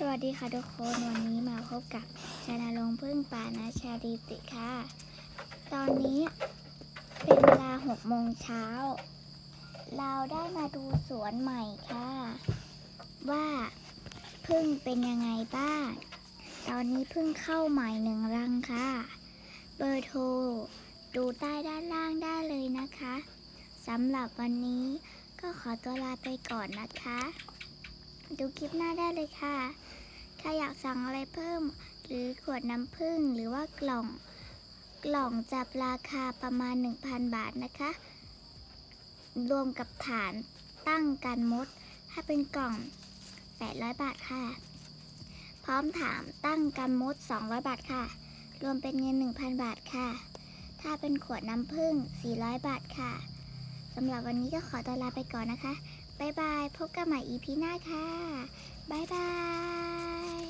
สวัสดีค่ะทุกคนวันนี้มาพบกับชานาลงพึ่งป่านาชาดีติค่ะ ตอนนี้เป็นเวลาหกโมงเช้า เราได้มาดูสวนใหม่ค่ะ ว่าพึ่งเป็นยังไงบ้าง ตอนนี้พึ่งเข้าใหม่หนึ่งรังค่ะ เบอร์โทร ดูใต้ด้านล่างได้เลยนะคะสำหรับวันนี้ก็ขอตัวลาไปก่อนนะคะ ดูคลิปหน้าได้เลยค่ะถ้าอยากสั่งอะไรเพิ่ม หรือขวดน้ำผึ้งหรือว่ากล่อง กล่องจับราคาประมาณ 1,000 บาทนะคะ รวมกับฐานตั้งกันมด ถ้าเป็นกล่อง 800 บาทค่ะ พร้อมถามตั้งกันมด 200 บาทค่ะ รวมเป็นเงิน 1,000 บาทค่ะ ถ้าเป็นขวดน้ำผึ้ง400 บาทค่ะ สำหรับวันนี้ก็ขอตัวลาไปก่อนนะคะบายบาย พบกันใหม่ EP หน้าค่ะบายบาย